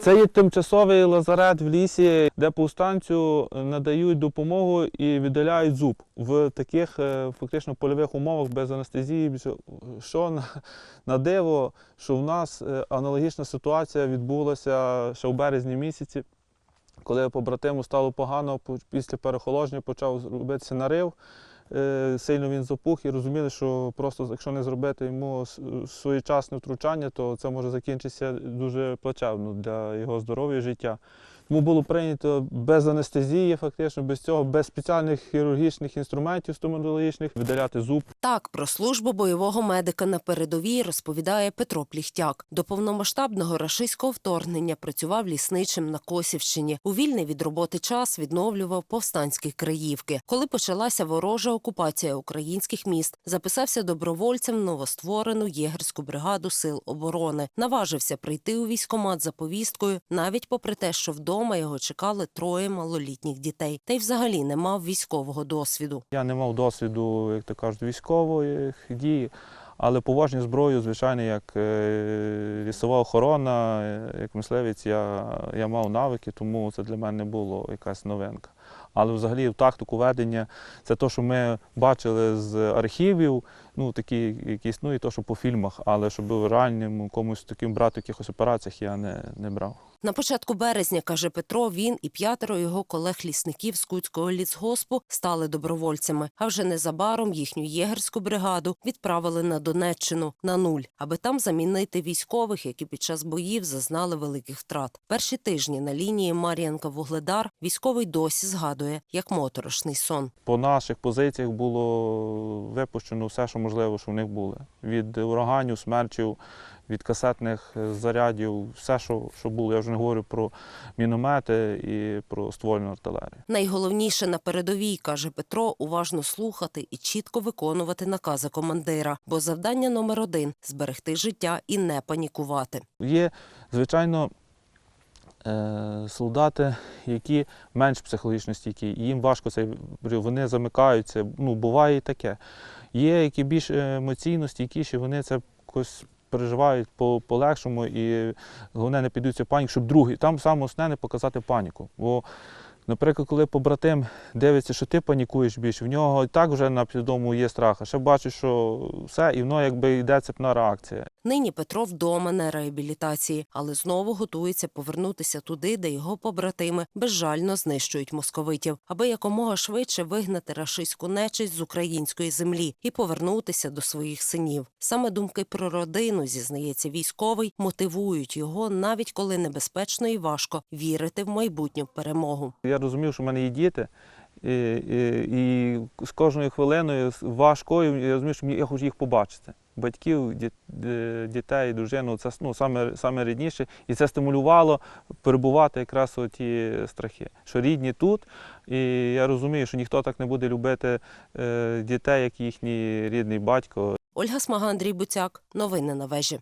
Це є тимчасовий лазарет в лісі, де повстанцю надають допомогу і віддаляють зуб в таких е, фактично польових умовах без анестезії. Що- на, на диво, що в нас е, аналогічна ситуація відбулася ще в березні місяці, коли побратиму стало погано після перехолодження, почав робитися нарив. Е, Сильно він запух і розуміли, що просто якщо не зробити йому своєчасне втручання, то це може закінчитися дуже плачевно для його здоров'я і життя. Тому було прийнято без анестезії, фактично, без цього, без спеціальних хірургічних інструментів стоматологічних видаляти зуб. Так, про службу бойового медика на передовій розповідає Петро Пліхтяк. До повномасштабного рашистського вторгнення працював лісничим на Косівщині. У вільний від роботи час відновлював повстанські краївки. Коли почалася ворожа окупація українських міст, записався добровольцем в новостворену єгерську бригаду сил оборони. Наважився прийти у військкомат за повісткою, навіть попри те, що вдома його чекали троє малолітніх дітей, та й взагалі не мав військового досвіду. Я не мав досвіду, як то кажуть, військової дії, але поважні зброю, звичайно, як е, лісова охорона, е, як мисливець, я, я мав навики, тому це для мене було якась новинка. Але взагалі в тактику ведення це те, що ми бачили з архівів, ну такі якісь, ну і то, що по фільмах, але щоб в реальному комусь таким брати в якихось операціях я не, не брав. На початку березня, каже Петро, він і п'ятеро його колег-лісників з Кутського лісгоспу стали добровольцями. А вже незабаром їхню єгерську бригаду відправили на Донеччину на нуль, аби там замінити військових, які під час боїв зазнали великих втрат. Перші тижні на лінії Мар'янка-Вугледар військовий досі згадує як моторошний сон. По наших позиціях було випущено все, що можливо, що в них було. Від ураганів, смерчів, від касетних е, зарядів, все, що, що було. Я вже не говорю про міномети і про ствольну артилерію. Найголовніше на передовій, каже Петро, уважно слухати і чітко виконувати накази командира. Бо завдання номер один зберегти життя і не панікувати. Є, звичайно, е, солдати, які менш психологічно стійкі, їм важко це, вони замикаються. Ну, буває і таке. Є, які більш емоційно стійкіші, вони це якось переживають по, полегшому і головне не підуться в паніку, щоб другий. Там саме основне не показати паніку. Бо, наприклад, коли побратим дивиться, що ти панікуєш більше, в нього і так вже на підому є страх, а ще бачить, що все, і воно якби йде цепна реакція. Нині Петро вдома на реабілітації, але знову готується повернутися туди, де його побратими безжально знищують московитів, аби якомога швидше вигнати рашистську нечисть з української землі і повернутися до своїх синів. Саме думки про родину, зізнається військовий, мотивують його, навіть коли небезпечно і важко вірити в майбутню перемогу. Я розумів, що в мене є діти, і, і, і з кожною хвилиною важкою я розумів, що я хочу їх побачити. Батьків, ді- дітей, дружину це ну, саме, саме рідніше. І це стимулювало перебувати якраз у ті страхи. Що рідні тут, і я розумію, що ніхто так не буде любити е, дітей, як їхній рідний батько. Ольга Смага, Андрій Буцяк. Новини на вежі.